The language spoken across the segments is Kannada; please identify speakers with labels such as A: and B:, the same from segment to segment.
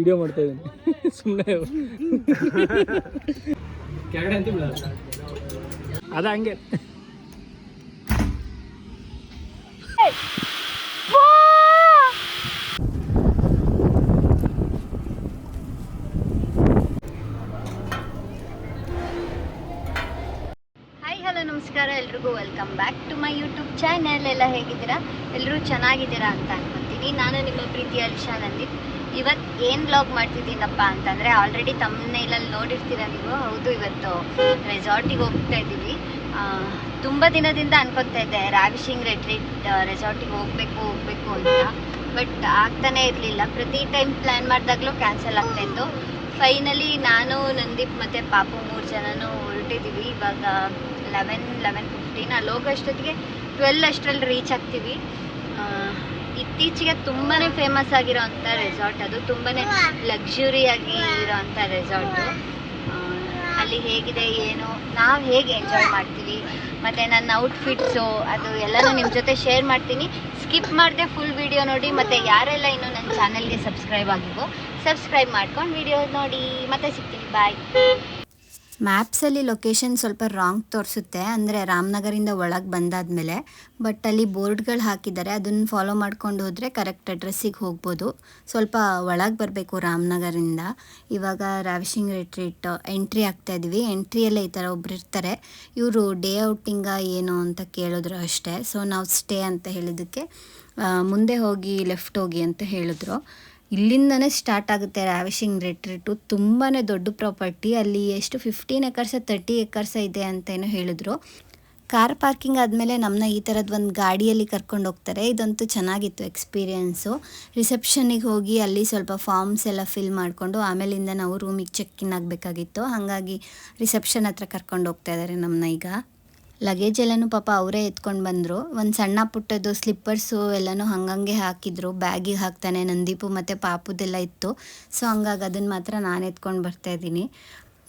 A: ವಿಡಿಯೋ ಮಾಡ್ತಾ ಇದ್ದೀನಿ. ಸುಮ್ಮನೆ ಕೆಳಗಡೆ ಅಂತ ಬಿಡಲ್ಲ ಅದ ಹಂಗೆ.
B: ನಮಸ್ಕಾರ. ಎಲ್ರಿಗೂ welcome back to my YouTube channel ಎಲ್ಲ ಹೇಗಿದ್ದೀರಾ? ಎಲ್ಲರೂ ಚೆನ್ನಾಗಿದ್ದೀರಾ ಅಂತ ಅನ್ಕೊಂತೀನಿ. ನಾನು ನಿಮ್ಮ ಪ್ರೀತಿಯ ಅಲಿಶಾ ನಂದಿತ್ ಇವತ್ತು ಏನು ಬ್ಲಾಗ್ ಮಾಡ್ತಿದ್ದೀನಪ್ಪ ಅಂತಂದರೆ ಆಲ್ರೆಡಿ ತಮ್ಮನೇಲಲ್ಲಿ ನೋಡಿರ್ತೀರ ನೀವು? ಹೌದು, ಇವತ್ತು ರೆಸಾರ್ಟಿಗೆ ಹೋಗ್ತಾ ಇದ್ದೀವಿ. ತುಂಬ ದಿನದಿಂದ ಅನ್ಕೊತಾ ಇದ್ದೆ ರಾವಿಶಿಂಗ್ ರೆಟ್ರೀಟ್ ರೆಸಾರ್ಟಿಗೆ ಹೋಗಬೇಕು ಹೋಗಬೇಕು ಅಂತ. ಬಟ್ ಆಗ್ತಾನೆ ಇರಲಿಲ್ಲ. ಪ್ರತಿ ಟೈಮ್ ಪ್ಲ್ಯಾನ್ ಮಾಡಿದಾಗಲೂ ಕ್ಯಾನ್ಸಲ್ ಆಗ್ತಾಯಿತ್ತು ಫೈನಲಿ ನಾನು, ನಂದೀಪ್ ಮತ್ತು ಪಾಪು ಮೂರು ಜನನೂ ಹೊರಟಿದ್ದೀವಿ ಇವಾಗ ಲೆವೆನ್ ಲೆವೆನ್ ಫಿಫ್ಟೀನ್ ಅಲ್ಲಿ ಹೋಗೋಷ್ಟೊತ್ತಿಗೆ ಟ್ವೆಲ್ ಅಷ್ಟರಲ್ಲಿ ರೀಚ್ ಆಗ್ತೀವಿ. ಇತ್ತೀಚೆಗೆ ತುಂಬಾನೇ ಫೇಮಸ್ ಆಗಿರೋವಂಥ ರೆಸಾರ್ಟ್ ಅದು ತುಂಬಾ ಲಕ್ಸುರಿಯಾಗಿ ಇರೋವಂಥ ರೆಸಾರ್ಟ್ ಅಲ್ಲಿ ಹೇಗಿದೆ, ಏನು, ನಾವು ಹೇಗೆ ಎಂಜಾಯ್ ಮಾಡ್ತೀವಿ, ಮತ್ತು ನನ್ನ ಔಟ್ಫಿಟ್ಸು ಅದು ಎಲ್ಲನೂ ನಿಮ್ಮ ಜೊತೆ ಶೇರ್ ಮಾಡ್ತೀನಿ. ಸ್ಕಿಪ್ ಮಾಡದೆ ಫುಲ್ ವಿಡಿಯೋ ನೋಡಿ, ಮತ್ತು ಯಾರೆಲ್ಲ ಇನ್ನೂ ನನ್ನ ಚಾನಲ್ಗೆ ಸಬ್ಸ್ಕ್ರೈಬ್ ಆಗಿವೋ ಸಬ್ಸ್ಕ್ರೈಬ್ ಮಾಡ್ಕೊಂಡು ವಿಡಿಯೋ ನೋಡಿ. ಮತ್ತೆ ಸಿಗ್ತೀನಿ ಬಾಯ್ ಮ್ಯಾಪ್ಸಲ್ಲಿ ಲೊಕೇಶನ್ ಸ್ವಲ್ಪ ರಾಂಗ್ ತೋರಿಸುತ್ತೆ. ಅಂದರೆ ರಾಮನಗರಿಂದ ಒಳಗೆ ಬಂದಾದಮೇಲೆ. ಬಟ್ ಅಲ್ಲಿ ಬೋರ್ಡ್ಗಳು ಹಾಕಿದ್ದಾರೆ. ಅದನ್ನು ಫಾಲೋ ಮಾಡ್ಕೊಂಡು ಹೋದರೆ ಕರೆಕ್ಟ್ ಅಡ್ರೆಸ್ಸಿಗೆ ಹೋಗ್ಬೋದು. ಸ್ವಲ್ಪ ಒಳಗೆ ಬರಬೇಕು ರಾಮನಗರಿಂದ. ಇವಾಗ ರಾವಿಶಿಂಗ್ ರಿಟ್ರೀಟ್ ಎಂಟ್ರಿ ಆಗ್ತಾ ಇದ್ವಿ. ಎಂಟ್ರಿಯಲ್ಲೇ ಈ ಥರ ಒಬ್ರು ಇರ್ತಾರೆ. ಇವರು ಡೇ ಔಟಿಂಗ ಏನು ಅಂತ ಕೇಳಿದ್ರು ಅಷ್ಟೇ. ಸೊ ನಾವು ಸ್ಟೇ ಅಂತ ಹೇಳಿದ್ದಕ್ಕೆ ಮುಂದೆ ಹೋಗಿ ಲೆಫ್ಟ್ ಹೋಗಿ ಅಂತ ಹೇಳಿದ್ರು. ಇಲ್ಲಿಂದನೇ ಸ್ಟಾರ್ಟ್ ಆಗುತ್ತೆ ರಾವಿಶಿಂಗ್ ರೆಟ್ರೀಟು ತುಂಬಾ ದೊಡ್ಡ ಪ್ರಾಪರ್ಟಿ ಅಲ್ಲಿ ಎಷ್ಟು ಫಿಫ್ಟೀನ್ ಎಕರ್ಸ ತರ್ಟಿ ಎಕರ್ಸ ಇದೆ ಅಂತ ಏನೋ ಹೇಳಿದ್ರು. ಕಾರ್ ಪಾರ್ಕಿಂಗ್ ಆದಮೇಲೆ ನಮ್ಮನ್ನ ಈ ಥರದ್ದು ಒಂದು ಗಾಡಿಯಲ್ಲಿ ಕರ್ಕೊಂಡು ಹೋಗ್ತಾರೆ. ಇದಂತೂ ಚೆನ್ನಾಗಿತ್ತು ಎಕ್ಸ್ಪೀರಿಯೆನ್ಸು ರಿಸೆಪ್ಷನಿಗೆ ಹೋಗಿ ಅಲ್ಲಿ ಸ್ವಲ್ಪ ಫಾರ್ಮ್ಸ್ ಎಲ್ಲ ಫಿಲ್ ಮಾಡಿಕೊಂಡು ಆಮೇಲಿಂದ ನಾವು ರೂಮಿಗೆ ಚೆಕ್ ಇನ್ ಆಗಬೇಕಾಗಿತ್ತು. ಹಾಗಾಗಿ ರಿಸೆಪ್ಷನ್ ಹತ್ರ ಕರ್ಕೊಂಡು ಹೋಗ್ತಾ ಇದ್ದಾರೆ ನಮ್ಮನ್ನ ಈಗ. ಲಗೇಜ್ ಎಲ್ಲನೂ ಪಾಪ ಅವರೇ ಎತ್ಕೊಂಡು ಬಂದರು. ಒಂದು ಸಣ್ಣ ಪುಟ್ಟದ್ದು ಸ್ಲಿಪ್ಪರ್ಸು ಎಲ್ಲನೂ ಹಂಗಂಗೆ ಹಾಕಿದ್ರು. ಬ್ಯಾಗಿಗೆ ಹಾಕ್ತಾನೆ ನಂದೀಪು ಮತ್ತು ಪಾಪುದೆಲ್ಲ ಇತ್ತು. ಸೊ ಹಂಗಾಗಿ ಅದನ್ನು ಮಾತ್ರ ನಾನು ಎತ್ಕೊಂಡು ಬರ್ತಾ ಇದ್ದೀನಿ.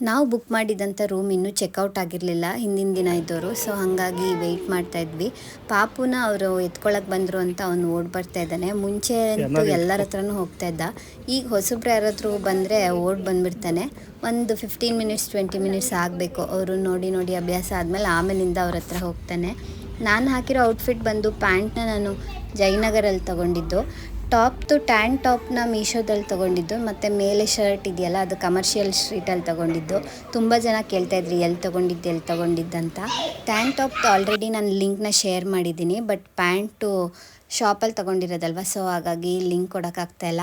B: ನಾವು ಬುಕ್ ಮಾಡಿದಂಥ ರೂಮ್ ಇನ್ನೂ ಚೆಕ್ಔಟ್ ಆಗಿರಲಿಲ್ಲ ಹಿಂದಿನ ದಿನ ಇದ್ದವರು ಸೊ ಹಾಗಾಗಿ ವೆಯ್ಟ್ ಮಾಡ್ತಾ ಇದ್ವಿ. ಪಾಪುನ ಅವರು ಎತ್ಕೊಳಕ್ಕೆ ಬಂದರು ಅಂತ ಅವನು ಓಡ್ ಬರ್ತಾ ಇದ್ದಾನೆ. ಮುಂಚೆ ಅಂತೂ ಎಲ್ಲರ ಹತ್ರನೂ ಹೋಗ್ತಾ ಇದ್ದ. ಈಗ ಹೊಸಬ್ರು ಯಾರಾದರೂ ಬಂದರೆ ಓಡ್ ಬಂದ್ಬಿಡ್ತಾನೆ. ಒಂದು ಫಿಫ್ಟೀನ್ ಮಿನಿಟ್ಸ್ ಟ್ವೆಂಟಿ ಮಿನಿಟ್ಸ್ ಆಗಬೇಕು. ಅವರು ನೋಡಿ ನೋಡಿ ಅಭ್ಯಾಸ ಆದಮೇಲೆ ಆಮೇಲಿಂದ ಅವ್ರ ಹತ್ರ ಹೋಗ್ತಾನೆ. ನಾನು ಹಾಕಿರೋ ಔಟ್ಫಿಟ್ ಬಂದು ಪ್ಯಾಂಟ್ನ ನಾನು ಜಯನಗರಲ್ಲಿ ತೊಗೊಂಡಿದ್ದು. ಟಾಪ್ದು ಟ್ಯಾನ್ ಟಾಪ್ನ ಮೀಶೋದಲ್ಲಿ ತೊಗೊಂಡಿದ್ದು, ಮತ್ತು ಮೇಲೆ ಶರ್ಟ್ ಇದೆಯಲ್ಲ, ಅದು ಕಮರ್ಷಿಯಲ್ ಸ್ಟ್ರೀಟಲ್ಲಿ ತೊಗೊಂಡಿದ್ದು. ತುಂಬ ಜನ ಕೇಳ್ತಾ ಇದ್ರಿ, ಎಲ್ಲಿ ತೊಗೊಂಡಿದ್ದು, ಎಲ್ಲಿ ತೊಗೊಂಡಿದ್ದಂತ ಟ್ಯಾನ್ ಟಾಪ್ದು ಆಲ್ರೆಡಿ ನಾನು ಲಿಂಕ್ನ ಶೇರ್ ಮಾಡಿದ್ದೀನಿ, ಬಟ್ ಪ್ಯಾಂಟು ಶಾಪಲ್ಲಿ ತೊಗೊಂಡಿರೋದಲ್ವ, ಸೊ ಹಾಗಾಗಿ ಲಿಂಕ್ ಕೊಡೋಕ್ಕಾಗ್ತಾಯಿಲ್ಲ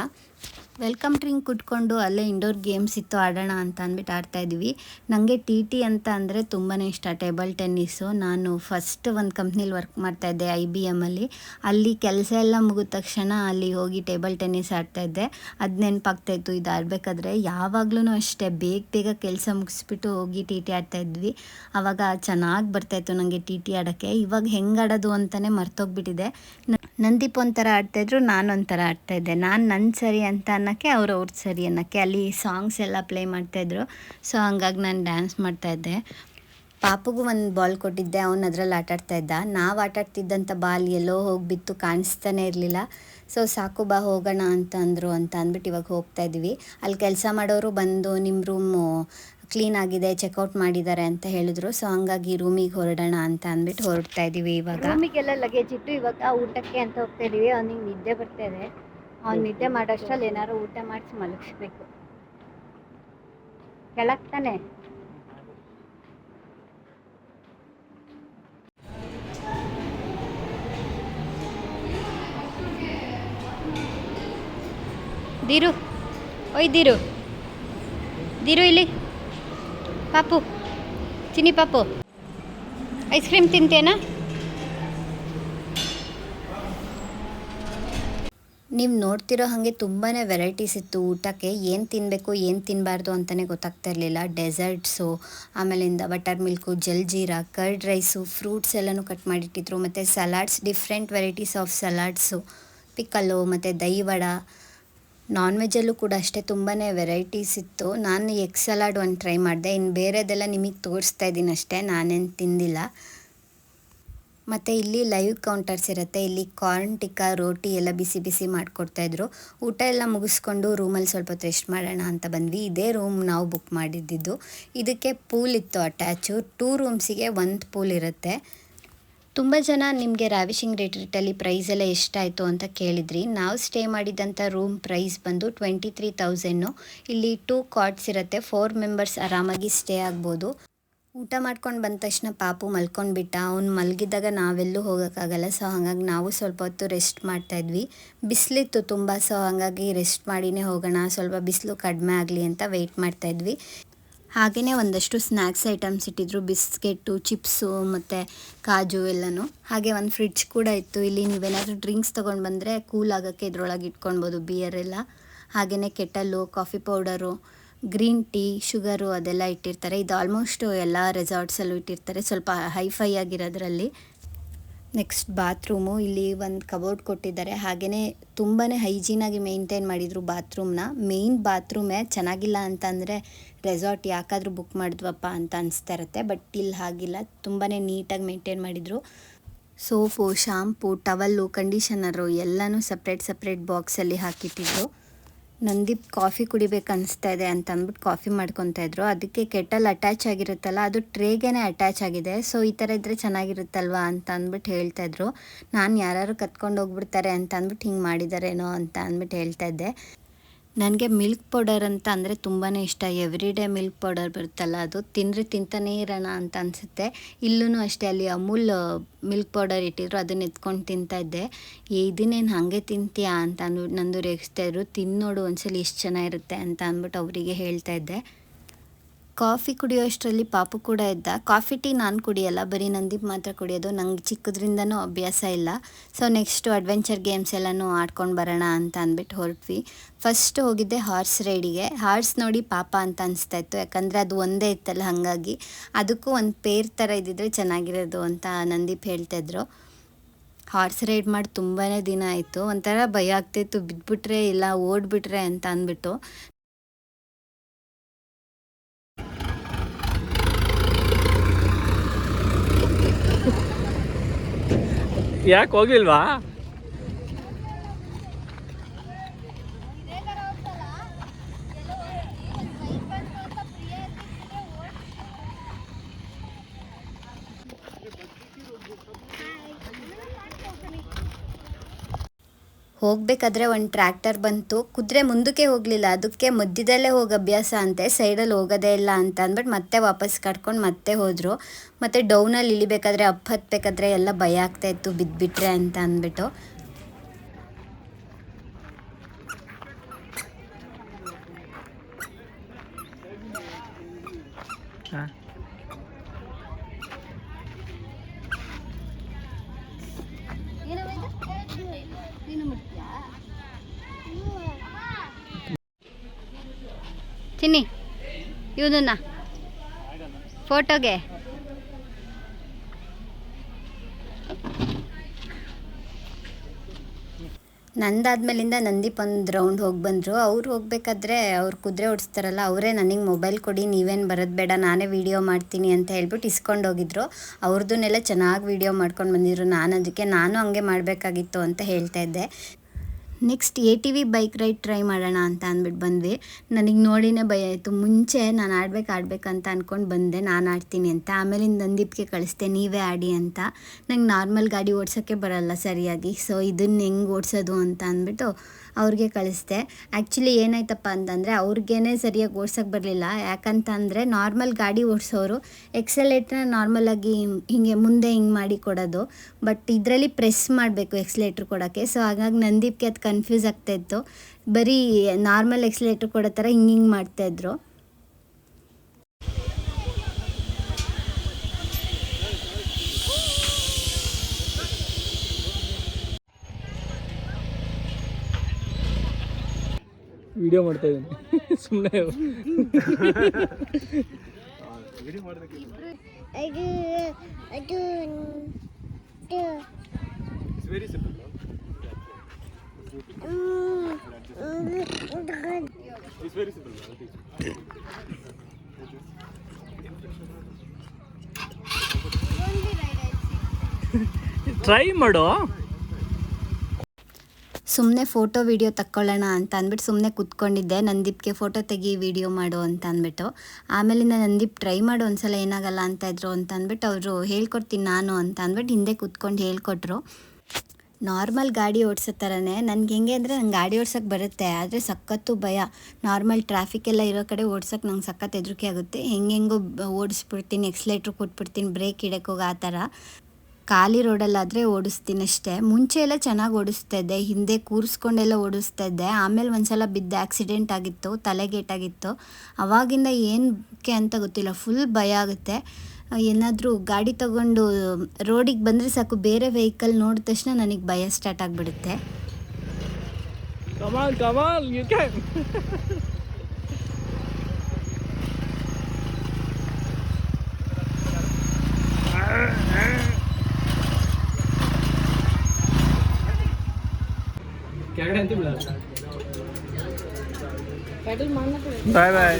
B: ವೆಲ್ಕಮ್ ಡ್ರಿಂಕ್ ಕುಟ್ಕೊಂಡು ಅಲ್ಲೇ ಇಂಡೋರ್ ಗೇಮ್ಸ್ ಇತ್ತು, ಆಡೋಣ ಅಂತ ಅಂದ್ಬಿಟ್ಟು ಆಡ್ತಾ ಇದ್ವಿ ನನಗೆ ಟಿ ಟಿ ಅಂತ ಅಂದರೆ ತುಂಬಾ ಇಷ್ಟ ಟೇಬಲ್ ಟೆನ್ನಿಸ್ಸು ನಾನು ಫಸ್ಟ್ ಒಂದು ಕಂಪ್ನಿಲಿ ವರ್ಕ್ ಮಾಡ್ತಾ ಇದ್ದೆ ಐ ಬಿ ಎಮ್ಮಲ್ಲಿ ಅಲ್ಲಿ. ಕೆಲಸ ಎಲ್ಲ ಮುಗಿದ ತಕ್ಷಣ ಅಲ್ಲಿ ಹೋಗಿ ಟೇಬಲ್ ಟೆನ್ನಿಸ್ ಆಡ್ತಾ ಇದ್ದೆ. ಅದು ನೆನಪಾಗ್ತಾ ಇತ್ತು, ಇದು ಆಡಬೇಕಾದ್ರೆ ಯಾವಾಗ್ಲೂ ಅಷ್ಟೇ, ಬೇಗ ಬೇಗ ಕೆಲಸ ಮುಗಿಸ್ಬಿಟ್ಟು ಹೋಗಿ ಟಿ ಟಿ ಆಡ್ತಾ ಇದ್ವಿ. ಆವಾಗ ಚೆನ್ನಾಗಿ ಬರ್ತಾಯಿತ್ತು ನನಗೆ ಟಿ ಟಿ ಆಡೋಕ್ಕೆ. ಇವಾಗ ಹೆಂಗೆ ಆಡೋದು ಅಂತಲೇ ಮರ್ತೋಗ್ಬಿಟ್ಟಿದೆ. ನಂದೀಪ್ ಒಂಥರ ಆಡ್ತಾಯಿದ್ರು ನಾನೊಂಥರ ಆಡ್ತಾಯಿದ್ದೆ ನಾನು ನನ್ನ ಸರಿ ಅಂತ ಅನ್ನೋಕ್ಕೆ ಅವ್ರು ಅವ್ರ ಸರಿ ಅನ್ನೋಕ್ಕೆ ಅಲ್ಲಿ ಸಾಂಗ್ಸ್ ಎಲ್ಲ ಪ್ಲೇ ಮಾಡ್ತಾಯಿದ್ರು ಸೊ ಹಂಗಾಗಿ ನಾನು ಡ್ಯಾನ್ಸ್ ಮಾಡ್ತಾಯಿದ್ದೆ ಪಾಪಗೂ ಒಂದು ಬಾಲ್ ಕೊಟ್ಟಿದ್ದೆ, ಅವನು ಅದರಲ್ಲಿ ಆಟಾಡ್ತಾ ಇದ್ದ. ನಾವು ಆಟಾಡ್ತಿದ್ದಂಥ ಬಾಲ್ ಎಲ್ಲೋ ಹೋಗಿ ಬಿತ್ತು, ಕಾಣಿಸ್ತಾನೆ ಇರಲಿಲ್ಲ. ಸೊ ಸಾಕು ಬಾ ಹೋಗೋಣ ಅಂತ ಅಂದರು ಅಂತ ಅಂದ್ಬಿಟ್ಟು ಇವಾಗ ಹೋಗ್ತಾ ಇದ್ವಿ ಅಲ್ಲಿ ಕೆಲಸ ಮಾಡೋರು ಬಂದು ನಿಮ್ಮ ರೂಮು ಕ್ಲೀನ್ ಆಗಿದೆ ಚೆಕ್ಔಟ್ ಮಾಡಿದ್ದಾರೆ ಅಂತ ಹೇಳಿದ್ರು. ಸೊ ಹಂಗಾಗಿ ರೂಮಿಗೆ ಹೊರಡೋಣ ಅಂತ ಅಂದ್ಬಿಟ್ಟು ಹೊರಡ್ತಾ ಇದ್ದೀವಿ ಇವಾಗ. ರೂಮಿಗೆಲ್ಲ ಲಗೇಜ್ ಇಟ್ಟು ಇವಾಗ ಊಟಕ್ಕೆ ಅಂತ ಹೋಗ್ತಾ ಇದ್ದೀವಿ. ಅವ್ನಿಗೆ ನಿದ್ದೆ ಬರ್ತಾ ಇದೆ. ಅವ್ನು ನಿದ್ದೆ ಮಾಡೋಷ್ಟ್ರಲ್ಲಿ ಏನಾದ್ರು ಊಟ ಮಾಡಿಸಿ ಮಲಗಿಸ್ಬೇಕು. ಕೆಳಗ್ತಾನೆ. ದಿರು ಓಯ್ ದಿರು ದಿರು ಇಲ್ಲಿ. ಪಾಪು. ಚಿನಿ ಪಾಪು. ಐಸ್ ಕ್ರೀಮ್ ತಿಂತೇನಾ? ನೀವು ನೋಡ್ತಿರೋ ಹಾಗೆ ತುಂಬಾ ವೆರೈಟೀಸ್ ಇತ್ತು. ಊಟಕ್ಕೆ ಏನು ತಿನ್ನಬೇಕು ಏನು ತಿನ್ನಬಾರ್ದು ಅಂತಲೇ ಗೊತ್ತಾಗ್ತಾ ಇರಲಿಲ್ಲ. ಡೆಸರ್ಟ್ಸು, ಆಮೇಲಿಂದ butter milk jaljeera curd rice, fruits ಎಲ್ಲನೂ ಕಟ್ ಮಾಡಿಟ್ಟಿದ್ರು. ಮತ್ತು salads, different varieties of salads. Pickle ಮತ್ತು ದಹಿ ವಡ ನಾನ್ ವೆಜ್ಜಲ್ಲೂ ಕೂಡ ಅಷ್ಟೇ ತುಂಬಾ ವೆರೈಟೀಸ್ ಇತ್ತು. ನಾನು ಎಗ್ ಸಲಾಡ್ ಒಂದು ಟ್ರೈ ಮಾಡಿದೆ. ಇನ್ನು ಬೇರೆದೆಲ್ಲ ನಿಮಗೆ ತೋರಿಸ್ತಾ ಇದ್ದೀನಿ ಅಷ್ಟೇ. ನಾನೇನು ತಿಂದಿಲ್ಲ. ಮತ್ತು ಇಲ್ಲಿ ಲೈವ್ ಕೌಂಟರ್ಸ್ ಇರುತ್ತೆ. ಇಲ್ಲಿ ಕಾರ್ನ್ ಟಿಕ್ಕಾ ರೋಟಿ ಎಲ್ಲ ಬಿಸಿ ಬಿಸಿ ಮಾಡಿಕೊಡ್ತಾಯಿದ್ರು ಊಟ ಎಲ್ಲ ಮುಗಿಸ್ಕೊಂಡು ರೂಮಲ್ಲಿ ಸ್ವಲ್ಪ ಹೊತ್ತು ರೆಸ್ಟ್ ಮಾಡೋಣ ಅಂತ ಬಂದ್ವಿ. ಇದೇ ರೂಮ್ ನಾವು ಬುಕ್ ಮಾಡಿದ್ದಿದ್ದು ಇದಕ್ಕೆ ಪೂಲ್ ಇತ್ತು ಅಟ್ಯಾಚು ಟೂ ರೂಮ್ಸಿಗೆ ಒಂದು ಪೂಲ್ ಇರುತ್ತೆ. ತುಂಬ ಜನ ನಿಮಗೆ ರಾವಿಶಿಂಗ್ ರಿಟ್ರೀಟಲ್ಲಿ ಪ್ರೈಸ್ ಎಲ್ಲ ಎಷ್ಟಾಯಿತು ಅಂತ ಕೇಳಿದ್ರಿ. ನಾವು ಸ್ಟೇ ಮಾಡಿದಂಥ ರೂಮ್ ಪ್ರೈಸ್ ಬಂದು ಟ್ವೆಂಟಿ ತ್ರೀ ತೌಸಂಡು ಇಲ್ಲಿ ಟೂ ಕಾಟ್ಸ್ ಇರುತ್ತೆ. ಫೋರ್ ಮೆಂಬರ್ಸ್ ಆರಾಮಾಗಿ ಸ್ಟೇ ಆಗ್ಬೋದು. ಊಟ ಮಾಡ್ಕೊಂಡು ಬಂದ ತಕ್ಷಣ ಪಾಪು ಮಲ್ಕೊಂಡ್ಬಿಟ್ಟ ಅವ್ನು ಮಲಗಿದ್ದಾಗ ನಾವೆಲ್ಲೂ ಹೋಗೋಕ್ಕಾಗಲ್ಲ. ಸೊ ಹಾಗಾಗಿ ನಾವು ಸ್ವಲ್ಪ ಹೊತ್ತು ರೆಸ್ಟ್ ಮಾಡ್ತಾಯಿದ್ವಿ ಬಿಸಿಲಿತ್ತು ತುಂಬ ಸೊ ಹಾಗಾಗಿ ರೆಸ್ಟ್ ಮಾಡಿನೇ ಹೋಗೋಣ. ಸ್ವಲ್ಪ ಬಿಸಿಲು ಕಡಿಮೆ ಆಗಲಿ ಅಂತ ವೆಯ್ಟ್ ಮಾಡ್ತಾಯಿದ್ವಿ ಹಾಗೆಯೇ ಒಂದಷ್ಟು ಸ್ನ್ಯಾಕ್ಸ್ ಐಟಮ್ಸ್ ಇಟ್ಟಿದ್ರು. ಬಿಸ್ಕೆಟ್ಟು ಚಿಪ್ಸು, ಮತ್ತು ಕಾಜು ಎಲ್ಲನೂ. ಹಾಗೆ ಒಂದು ಫ್ರಿಡ್ಜ್ ಕೂಡ ಇತ್ತು. ಇಲ್ಲಿ ನೀವೇನಾದರೂ ಡ್ರಿಂಕ್ಸ್ ತೊಗೊಂಡು ಬಂದರೆ ಕೂಲ್ ಆಗೋಕ್ಕೆ ಇದ್ರೊಳಗೆ ಇಟ್ಕೊಳ್ಬೋದು ಬಿಯರ್ ಎಲ್ಲ. ಹಾಗೆಯೇ kettle coffee powder green tea, sugar ಅದೆಲ್ಲ ಇಟ್ಟಿರ್ತಾರೆ. ಇದು ಆಲ್ಮೋಸ್ಟ್ ಎಲ್ಲ ರೆಸಾರ್ಟ್ಸಲ್ಲೂ ಇಟ್ಟಿರ್ತಾರೆ. ಸ್ವಲ್ಪ ಹೈಫೈ ಆಗಿರೋದ್ರಲ್ಲಿ. ನೆಕ್ಸ್ಟ್ ಬಾತ್ರೂಮು ಇಲ್ಲಿ ಒಂದು ಕಬೋರ್ಡ್ ಕೊಟ್ಟಿದ್ದಾರೆ. ಹಾಗೆಯೇ ತುಂಬಾ ಹೈಜೀನಾಗಿ ಮೇಂಟೈನ್ ಮಾಡಿದರು ಬಾತ್ರೂಮ್ನ ಮೇಯ್ನ್ ಬಾತ್ರೂಮೇ ಚೆನ್ನಾಗಿಲ್ಲ ಅಂತಂದರೆ ರೆಸಾರ್ಟ್ ಯಾಕಾದರೂ ಬುಕ್ ಮಾಡಿದ್ವಪ್ಪ ಅಂತ ಅನಿಸ್ತಾ ಇರುತ್ತೆ. ಬಟ್ ಇಲ್ಲಿ ಹಾಗಿಲ್ಲ. ತುಂಬಾ ನೀಟಾಗಿ ಮೇಂಟೈನ್ ಮಾಡಿದರು. ಸೋಫು ಶಾಂಪು ಟವಲ್ಲು ಕಂಡೀಷನರು ಎಲ್ಲನೂ ಸಪ್ರೇಟ್ ಸಪ್ರೇಟ್ ಬಾಕ್ಸಲ್ಲಿ ಹಾಕಿಟ್ಟಿದ್ರು. ನಂದೀಪ್ ಕಾಫಿ ಕುಡಿಬೇಕು ಅನಿಸ್ತಾ ಇದೆ ಅಂತ ಅಂದ್ಬಿಟ್ಟು ಕಾಫಿ ಮಾಡ್ಕೊತಾ ಇದ್ರು. ಅದಕ್ಕೆ ಕೆಟಲ್ ಅಟ್ಯಾಚ್ ಆಗಿರುತ್ತಲ್ಲ, ಅದು ಟ್ರೇಗೇನೆ ಅಟ್ಯಾಚ್ ಆಗಿದೆ. ಸೊ ಈ ಥರ ಇದ್ದರೆ ಚೆನ್ನಾಗಿರುತ್ತಲ್ವಾ ಅಂತ ಅಂದ್ಬಿಟ್ಟು ಹೇಳ್ತಾ ಇದ್ರು. ನಾನು ಯಾರು ಕತ್ಕೊಂಡು ಹೋಗ್ಬಿಡ್ತಾರೆ ಅಂತ ಅಂದ್ಬಿಟ್ಟು ಹಿಂಗೆ ಮಾಡಿದಾರೇನೋ ಅಂತ ಅಂದ್ಬಿಟ್ಟು ಹೇಳ್ತಾ ಇದ್ದೆ. ನನಗೆ ಮಿಲ್ಕ್ ಪೌಡರ್ ಅಂತ ಅಂದರೆ ತುಂಬಾ ಇಷ್ಟ. ಎವ್ರಿ ಡೇ ಮಿಲ್ಕ್ ಪೌಡರ್ ಬರುತ್ತಲ್ಲ, ಅದು ತಿಂದರೆ ತಿಂತಾನೇ ಇರೋಣ ಅಂತ ಅನಿಸುತ್ತೆ. ಇಲ್ಲೂ ಅಷ್ಟೇ, ಅಲ್ಲಿ ಅಮೂಲ್ ಮಿಲ್ಕ್ ಪೌಡರ್ ಇಟ್ಟಿದ್ರು, ಅದನ್ನ ಎತ್ಕೊಂಡು ತಿಂತಾ ಇದ್ದೆ. ಇದನ್ನೇನು ಹಾಗೆ ತಿಂತೀಯಾ ಅಂತ ಅಂದ್ಬಿಟ್ಟು ನಂದು ರೇಗಿಸ್ತಾ ಇದ್ರು, ತಿನ್ನೋಡು ಒಂದ್ಸಲ ಎಷ್ಟು ಚೆನ್ನಾಗಿರುತ್ತೆ ಅಂತ ಅಂದ್ಬಿಟ್ಟು ಅವರಿಗೆ ಹೇಳ್ತಾ ಇದ್ದೆ. ಕಾಫಿ ಕುಡಿಯೋಷ್ಟರಲ್ಲಿ ಪಾಪು ಕೂಡ ಇದ್ದ. ಕಾಫಿ ಟೀ ನಾನು ಕುಡಿಯಲ್ಲ, ಬರೀ ನಂದೀಪ್ ಮಾತ್ರ ಕುಡಿಯೋದು. ನಂಗೆ ಚಿಕ್ಕದ್ರಿಂದನೂ ಅಭ್ಯಾಸ ಇಲ್ಲ. ಸೊ ನೆಕ್ಸ್ಟು ಅಡ್ವೆಂಚರ್ ಗೇಮ್ಸ್ ಎಲ್ಲನೂ ಆಡ್ಕೊಂಡು ಬರೋಣ ಅಂತ ಅಂದ್ಬಿಟ್ಟು ಹೊರಟ್ವಿ. ಫಸ್ಟ್ ಹೋಗಿದ್ದೆ ಹಾರ್ಸ್ ರೈಡಿಗೆ ಹಾರ್ಸ್ ನೋಡಿ ಪಾಪ ಅಂತ ಅನಿಸ್ತಾ ಇತ್ತು. ಯಾಕಂದರೆ ಅದು ಒಂದೇ ಇತ್ತಲ್ಲ ಹಾಗಾಗಿ. ಅದಕ್ಕೂ ಒಂದು ಪೇರ್ ಥರ ಇದ್ದಿದ್ರೆ ಚೆನ್ನಾಗಿರೋದು ಅಂತ ನಂದೀಪ್ ಹೇಳ್ತಾಯಿದ್ರು ಹಾರ್ಸ್ ರೈಡ್ ಮಾಡಿ ತುಂಬಾ ದಿನ ಆಯಿತು. ಒಂಥರ ಭಯ ಆಗ್ತಿತ್ತು ಬಿದ್ದುಬಿಟ್ರೆ ಇಲ್ಲ, ಓಡ್ಬಿಟ್ರೆ ಅಂತ ಅಂದ್ಬಿಟ್ಟು.
A: ಯಾಕೆ ಹೋಗಿಲ್ವಾ?
B: ಹೋಗಬೇಕಾದ್ರೆ ಒಂದು ಟ್ರ್ಯಾಕ್ಟರ್ ಬಂತು. ಕುದುರೆ ಮುಂದಕ್ಕೆ ಹೋಗಲಿಲ್ಲ. ಅದಕ್ಕೆ ಮಧ್ಯದಲ್ಲೇ ಹೋಗಿ ಅಭ್ಯಾಸ ಅಂತೆ. ಸೈಡಲ್ಲಿ ಹೋಗೋದೇ ಇಲ್ಲ ಅಂತ ಅಂದ್ಬಿಟ್ಟು ಮತ್ತೆ ವಾಪಸ್ ಕಟ್ಕೊಂಡು ಮತ್ತೆ ಹೋದರು. ಮತ್ತು ಡೌನಲ್ಲಿ ಇಳಿಬೇಕಾದ್ರೆ ಅಪ್ ಹತ್ಬೇಕಾದ್ರೆ ಎಲ್ಲ ಭಯ ಆಗ್ತಾ ಇತ್ತು. ಬಿದ್ದುಬಿಟ್ರೆ ಅಂತ ಅಂದ್ಬಿಟ್ಟು.
A: ಹಾಂ.
B: ಚಿನ್ನಿ ಇವನನ್ನ. ಫೋಟೋಗೆ. ನಂದಾದ್ಮೇಲಿಂದ ನಂದೀಪ್ ಒಂದು ರೌಂಡ್ ಹೋಗಿ ಬಂದರು. ಅವ್ರು ಹೋಗ್ಬೇಕಾದ್ರೆ ಅವ್ರು ಕುದುರೆ ಓಡಿಸ್ತಾರಲ್ಲ, ಅವರೇ ನನಗೆ ಮೊಬೈಲ್ ಕೊಡಿ, ನೀವೇನು ಬರೋದು ಬೇಡ, ನಾನೇ ವೀಡಿಯೋ ಮಾಡ್ತೀನಿ ಅಂತ ಹೇಳ್ಬಿಟ್ಟು ಇಸ್ಕೊಂಡು ಹೋಗಿದ್ರು. ಅವ್ರದ್ದನ್ನೆಲ್ಲ ಚೆನ್ನಾಗಿ ವೀಡಿಯೋ ಮಾಡ್ಕೊಂಡು ಬಂದಿದ್ರು. ನಾನು ಅದಕ್ಕೆ ನಾನು ಹಂಗೆ ಮಾಡಬೇಕಾಗಿತ್ತು ಅಂತ ಹೇಳ್ತಾ ಇದ್ದೆ. Next A T V bike ride try ಮಾಡೋಣ ಅಂತ ಅಂದ್ಬಿಟ್ಟು ಬಂದ್ವಿ. ನನಗೆ ನೋಡಿನೇ ಭಯ ಆಯಿತು. ಮುಂಚೆ ನಾನು ಆಡ್ಬೇಕು ಆಡ್ಬೇಕಂತ ಅಂದ್ಕೊಂಡು ಬಂದೆ. ನಾನು ಆಡ್ತೀನಿ ಅಂತ. ಆಮೇಲೆ ನಂದೀಪ್ಗೆ ಕಳಿಸ್ದೆ, ನೀವೇ ಆಡಿ ಅಂತ. ನಂಗೆ ನಾರ್ಮಲ್ ಗಾಡಿ ಓಡ್ಸೋಕ್ಕೆ ಬರಲ್ಲ ಸರಿಯಾಗಿ. ಸೊ ಇದನ್ನ ಹೆಂಗೆ ಓಡಿಸೋದು ಅಂತ ಅಂದ್ಬಿಟ್ಟು ಅವ್ರಿಗೆ ಕಳಿಸ್ದೆ. ಆ್ಯಕ್ಚುಲಿ ಏನಾಯ್ತಪ್ಪ ಅಂತಂದರೆ ಅವ್ರಿಗೇನೆ ಸರಿಯಾಗಿ ಓಡ್ಸೋಕೆ ಬರಲಿಲ್ಲ. ಯಾಕಂತ ಅಂದರೆ ನಾರ್ಮಲ್ ಗಾಡಿ ಓಡಿಸೋರು ಎಕ್ಸಲೇಟ್ರನ್ನ ನಾರ್ಮಲಾಗಿ ಹಿಂಗೆ ಮುಂದೆ ಹಿಂಗೆ ಮಾಡಿ ಕೊಡೋದು. ಬಟ್ ಇದರಲ್ಲಿ ಪ್ರೆಸ್ ಮಾಡಬೇಕು ಎಕ್ಸಲೇಟ್ರ್ ಕೊಡೋಕ್ಕೆ. ಸೊ ಹಾಗಾಗಿ ನಂದೀಪ್ಗೆ ಅದು ಕನ್ಫ್ಯೂಸ್ ಆಗ್ತಾಯಿತ್ತು ಬರೀ ನಾರ್ಮಲ್ ಎಕ್ಸಲೇಟ್ರ್ ಕೊಡೋ ಥರ ಹಿಂಗೆ ಹಿಂಗೆ ಮಾಡ್ತಾಯಿದ್ರು
A: ವಿಡಿಯೋ ಮಾಡ್ತಾ ಇದ್ದೀನಿ. ಸುಮ್ಮನೆ ಟ್ರೈ ಮಾಡು.
B: ಸುಮ್ಮನೆ ಫೋಟೋ ವಿಡಿಯೋ ತಕ್ಕೊಳ್ಳೋಣ ಅಂತ ಅಂದ್ಬಿಟ್ಟು ಸುಮ್ಮನೆ ಕೂತ್ಕೊಂಡಿದ್ದೆ. ನಂದೀಪ್ಗೆ ಫೋಟೋ ತೆಗಿ, ವಿಡಿಯೋ ಮಾಡು ಅಂತ ಅಂದ್ಬಿಟ್ಟು. ಆಮೇಲಿಂದ ನಂದೀಪ್, ಟ್ರೈ ಮಾಡು, ಒಂದ್ಸಲ ಏನಾಗಲ್ಲ ಅಂತ ಇದ್ರು ಅಂತ ಅಂದ್ಬಿಟ್ಟು ಅವರು ಹೇಳ್ಕೊಡ್ತೀನಿ ನಾನು ಅಂತ ಅಂದ್ಬಿಟ್ಟು ಹಿಂದೆ ಕೂತ್ಕೊಂಡು ಹೇಳ್ಕೊಟ್ರು. ನಾರ್ಮಲ್ ಗಾಡಿ ಓಡಿಸೋ ಥರನೇ, ನನಗೆ ಹೆಂಗೆ ಅಂದರೆ ನಂಗೆ ಗಾಡಿ ಓಡ್ಸೋಕ್ಕೆ ಬರುತ್ತೆ, ಆದರೆ ಸಖತ್ತು ಭಯ. ನಾರ್ಮಲ್ ಟ್ರಾಫಿಕ್ ಎಲ್ಲ ಇರೋ ಕಡೆ ಓಡ್ಸೋಕ್ಕೆ ನಂಗೆ ಸಖತ್ ಹೆದರಿಕೆ ಆಗುತ್ತೆ. ಹೆಂಗೆಂಗೋ ಓಡಿಸ್ಬಿಡ್ತೀನಿ, ಎಕ್ಸ್ಲೇಟ್ರ್ ಕೊಟ್ಬಿಡ್ತೀನಿ, ಬ್ರೇಕ್ ಇಡೋಕ್ಕೋಗಿ ಆ ಥರ. ಖಾಲಿ ರೋಡಲ್ಲಾದರೆ ಓಡಿಸ್ತೀನಿ ಅಷ್ಟೇ ಮುಂಚೆ ಎಲ್ಲ ಚೆನ್ನಾಗಿ ಓಡಿಸ್ತಾ ಇದ್ದೆ. ಹಿಂದೆ ಕೂರಿಸ್ಕೊಂಡೆಲ್ಲ ಓಡಿಸ್ತಾ ಇದ್ದೆ. ಆಮೇಲೆ ಒಂದ್ಸಲ ಬಿದ್ದ ಆಕ್ಸಿಡೆಂಟ್ ಆಗಿತ್ತು ತಲೆಗೇಟಾಗಿತ್ತು ಅವಾಗಿಂದ ಏನಕ್ಕೆ ಅಂತ ಗೊತ್ತಿಲ್ಲ. ಫುಲ್ ಭಯ ಆಗುತ್ತೆ. ಏನಾದರೂ ಗಾಡಿ ತಗೊಂಡು ರೋಡಿಗೆ ಬಂದರೆ ಸಾಕು, ಬೇರೆ ವೆಹಿಕಲ್ ನೋಡಿದ ತಕ್ಷಣ ನನಗೆ ಭಯ ಸ್ಟಾರ್ಟ್ ಆಗಿಬಿಡುತ್ತೆ.
A: ಕೆಳಗಡೆ ಅಂತ ಬಾಯ್ ಬಾಯ್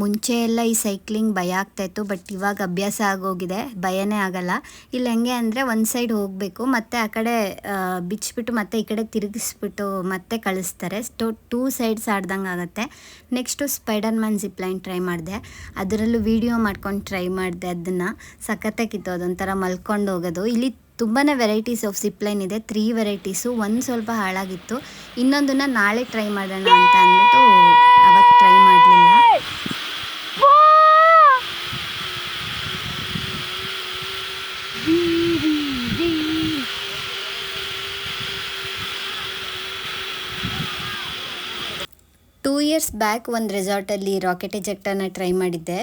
B: ಮುಂಚೆ ಎಲ್ಲ ಈ ಸೈಕ್ಲಿಂಗ್ ಭಯ ಆಗ್ತಾಯಿತ್ತು ಬಟ್ ಇವಾಗ ಅಭ್ಯಾಸ ಆಗೋಗಿದೆ ಭಯನೇ ಆಗಲ್ಲ. ಇಲ್ಲಿ ಹೆಂಗೆ ಅಂದರೆ ಒಂದು ಸೈಡ್ ಹೋಗಬೇಕು ಮತ್ತು ಆ ಕಡೆ ಬಿಚ್ಚಿಬಿಟ್ಟು ಮತ್ತೆ ಈ ಕಡೆ ತಿರುಗಿಸ್ಬಿಟ್ಟು ಮತ್ತೆ ಕಳಿಸ್ತಾರೆ. ಸ್ಟೋ ಟೂ ಸೈಡ್ಸ್ ಆಡ್ದಂಗೆ ಆಗುತ್ತೆ. Next Spider Man zip line try ಮಾಡಿದೆ. ಅದರಲ್ಲೂ ವಿಡಿಯೋ ಮಾಡ್ಕೊಂಡು ಟ್ರೈ ಮಾಡಿದೆ ಅದನ್ನು ಸಖತ್ತಾಗಿತ್ತು ಅದೊಂಥರ ಮಲ್ಕೊಂಡು ಹೋಗೋದು. ಇಲ್ಲಿ ತುಂಬಾ ವೆರೈಟೀಸ್ ಆಫ್ ಸಿಪ್ಲೈನ್ ಇದೆ. ತ್ರೀ ವೆರೈಟೀಸು ಒಂದು ಸ್ವಲ್ಪ ಹಾಳಾಗಿತ್ತು. ಇನ್ನೊಂದನ್ನು ನಾಳೆ ಟ್ರೈ ಮಾಡೋಣ ಅಂತ ಅಂದ್ಬಿಟ್ಟು ಅವಾಗ ಟ್ರೈ ಮಾಡಲಿಲ್ಲ. ಟೂ ಇಯರ್ಸ್ ಬ್ಯಾಕ್ ಒಂದು ರೆಸಾರ್ಟಲ್ಲಿ ರಾಕೆಟ್ ಎಜೆಕ್ಟನ್ನು ಟ್ರೈ ಮಾಡಿದ್ದೆ.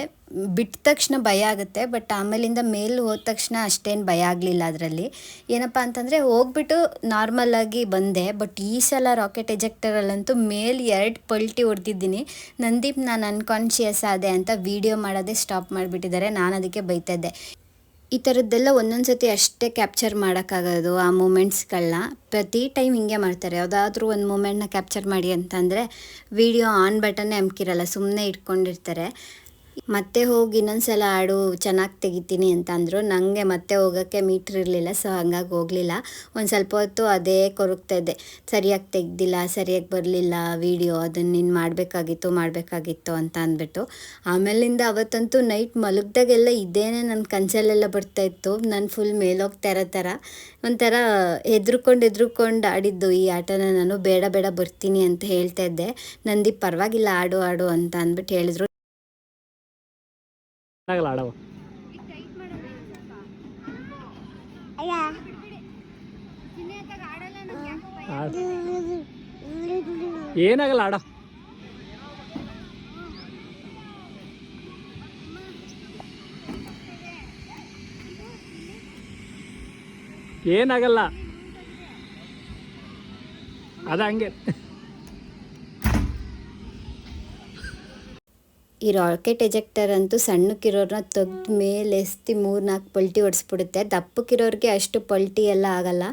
B: ಬಿಟ್ಟ ತಕ್ಷಣ ಭಯ ಆಗುತ್ತೆ ಬಟ್ ಆಮೇಲಿಂದ ಮೇಲೆ ಹೋದ ತಕ್ಷಣ ಅಷ್ಟೇನು ಭಯ ಆಗಲಿಲ್ಲ ಅದರಲ್ಲಿ. ಏನಪ್ಪ ಅಂತಂದರೆ ಹೋಗ್ಬಿಟ್ಟು ನಾರ್ಮಲಾಗಿ ಬಂದೆ ಬಟ್ ಈ ಸಲ ರಾಕೆಟ್ ಎಜೆಕ್ಟರಲ್ಲಂತೂ ಮೇಲೆ ಎರಡು ಪಲ್ಟಿ ಹೊಡೆದಿದ್ದೀನಿ. ನಂದೀಪ್ ನಾನು ಅನ್ಕಾನ್ಷಿಯಸ್ ಆದೆ ಅಂತ ವೀಡಿಯೋ ಮಾಡೋದೇ ಸ್ಟಾಪ್ ಮಾಡಿಬಿಟ್ಟಿದ್ದಾರೆ, ನಾನು ಅದಕ್ಕೆ ಬೈತಾ ಇದ್ದೆ. ಈ ಥರದ್ದೆಲ್ಲ ಒಂದೊಂದು ಸತಿ ಅಷ್ಟೇ ಕ್ಯಾಪ್ಚರ್ ಮಾಡೋಕ್ಕಾಗೋದು ಆ ಮೂಮೆಂಟ್ಸ್ಗಳನ್ನ ಪ್ರತಿ ಟೈಮ್ ಹಿಂಗೆ ಮಾಡ್ತಾರೆ. ಯಾವುದಾದ್ರೂ ಒಂದು ಮೂಮೆಂಟ್ನ ಕ್ಯಾಪ್ಚರ್ ಮಾಡಿ ಅಂತಂದರೆ ವಿಡಿಯೋ ಆನ್ ಬಟನ್ನೇ ಅಮ್ಕಿರಲ್ಲ ಸುಮ್ಮನೆ ಇಟ್ಕೊಂಡಿರ್ತಾರೆ. ಮತ್ತೆ ಹೋಗಿ ಇನ್ನೊಂದ್ಸಲ ಆಡು, ಚೆನ್ನಾಗಿ ತೆಗಿತೀನಿ ಅಂತ ಅಂದರು. ನನಗೆ ಮತ್ತೆ ಹೋಗೋಕ್ಕೆ ಮೀಟ್ರ್ ಇರಲಿಲ್ಲ ಸೊ ಹಂಗಾಗಿ ಹೋಗಲಿಲ್ಲ. ಒಂದು ಸ್ವಲ್ಪ ಹೊತ್ತು ಅದೇ ಕೊರಗ್ತಾ ಇದ್ದೆ. ಸರಿಯಾಗಿ ತೆಗ್ದಿಲ್ಲ, ಸರಿಯಾಗಿ ಬರಲಿಲ್ಲ ವೀಡಿಯೋ ಅದನ್ನು ನೀನು ಮಾಡಬೇಕಾಗಿತ್ತು ಮಾಡಬೇಕಾಗಿತ್ತು ಅಂತ ಅಂದ್ಬಿಟ್ಟು. ಆಮೇಲಿಂದ ಅವತ್ತಂತೂ ನೈಟ್ ಮಲಗ್ದಾಗೆಲ್ಲ ಇದೇನೆ ನನ್ನ ಕನಸಲ್ಲೆಲ್ಲ ಬರ್ತಾಯಿತ್ತು ನಾನು ಫುಲ್ ಮೇಲೋಗ್ತಾ ಇರೋ ಥರ ಒಂಥರ ಹೆದ್ರುಕೊಂಡು ಹೆದ್ರುಕೊಂಡು ಆಡಿದ್ದು ಈ ಆಟನ ನಾನು. ಬೇಡ ಬೇಡ ಬರ್ತೀನಿ ಅಂತ ಹೇಳ್ತಾ ಇದ್ದೆ. ನಂದಿ ಪರವಾಗಿಲ್ಲ, ಆಡು ಆಡು ಅಂತ ಅಂದ್ಬಿಟ್ಟು ಹೇಳಿದ್ರು.
A: ಆಗಲ್ಲ ಆಡವ. ಆಡ್. ಏನಾಗಲ್ಲ ಆಡ. ಏನಾಗಲ್ಲ. ಅದ ಹಂಗೆ.
B: ಈ ರಾಕೆಟ್ ಎಜೆಕ್ಟರ್ ಅಂತೂ ಸಣ್ಣಕ್ಕಿರೋರನ್ನ ತೆಗ್ದ ಮೇಲೆ ಎಸ್ತಿ ಮೂರು ನಾಲ್ಕು ಪಲ್ಟಿ ಹೊಡೆಸ್ಬಿಡುತ್ತೆ. ದಪ್ಪಕ್ಕಿರೋರಿಗೆ ಅಷ್ಟು ಪಲ್ಟಿ ಎಲ್ಲ ಆಗಲ್ಲ.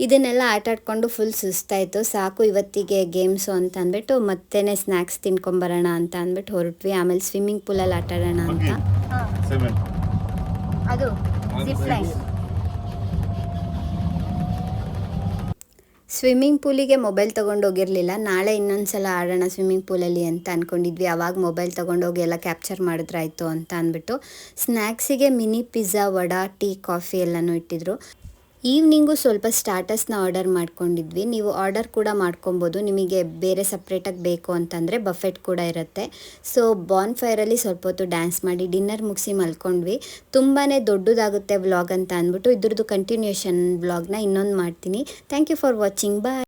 B: ಇದನ್ನೆಲ್ಲ ಆಟ ಆಡ್ಕೊಂಡು ಫುಲ್ ಸುಸ್ತಾಯಿತು. ಸಾಕು ಇವತ್ತಿಗೆ ಗೇಮ್ಸು ಅಂತ ಅಂದ್ಬಿಟ್ಟು ಮತ್ತೆ ಸ್ನ್ಯಾಕ್ಸ್ ತಿನ್ಕೊಂಬರೋಣ ಅಂತ ಅಂದ್ಬಿಟ್ಟು ಹೊರಟ್ವಿ. ಆಮೇಲೆ ಸ್ವಿಮ್ಮಿಂಗ್ ಪೂಲಲ್ಲಿ ಆಟ ಆಡೋಣ ಅಂತ. ಅದು ಸ್ವಿಮ್ಮಿಂಗ್ ಪೂಲಿಗೆ ಮೊಬೈಲ್ ತೊಗೊಂಡೋಗಿರಲಿಲ್ಲ. ನಾಳೆ ಇನ್ನೊಂದು ಸಲ ಆಡೋಣ ಸ್ವಿಮ್ಮಿಂಗ್ ಪೂಲಲ್ಲಿ ಅಂತ ಅಂದ್ಕೊಂಡಿದ್ವಿ ಆವಾಗ ಮೊಬೈಲ್ ತೊಗೊಂಡೋಗಿ ಎಲ್ಲ ಕ್ಯಾಪ್ಚರ್ ಮಾಡಿದ್ರಾಯ್ತು ಅಂತ ಅಂದ್ಬಿಟ್ಟು. ಸ್ನ್ಯಾಕ್ಸಿಗೆ mini pizza vada tea coffee ಎಲ್ಲನೂ ಇಟ್ಟಿದ್ರು. ಈವ್ನಿಂಗು ಸ್ವಲ್ಪ ಸ್ಟಾಟಸ್ನ ಆರ್ಡರ್ ಮಾಡ್ಕೊಂಡಿದ್ವಿ. ನೀವು ಆರ್ಡರ್ ಕೂಡ ಮಾಡ್ಕೊಬೋದು. ನಿಮಗೆ ಬೇರೆ ಸಪ್ರೇಟಾಗಿ ಬೇಕು ಅಂತಂದರೆ ಬಫೆಟ್ ಕೂಡ ಇರುತ್ತೆ. ಸೊ ಬಾನ್ ಫೈರಲ್ಲಿ ಸ್ವಲ್ಪ ಹೊತ್ತು ಡ್ಯಾನ್ಸ್ ಮಾಡಿ ಡಿನ್ನರ್ ಮುಗಿಸಿ ಮಲ್ಕೊಂಡ್ವಿ. ತುಂಬಾ ದೊಡ್ಡದಾಗುತ್ತೆ ವ್ಲಾಗ್ ಅಂತ ಅಂದ್ಬಿಟ್ಟು ಇದ್ರದ್ದು ಕಂಟಿನ್ಯೂಷನ್ ವ್ಲಾಗ್ನ ಇನ್ನೊಂದು ಮಾಡ್ತೀನಿ. Thank you for watching bye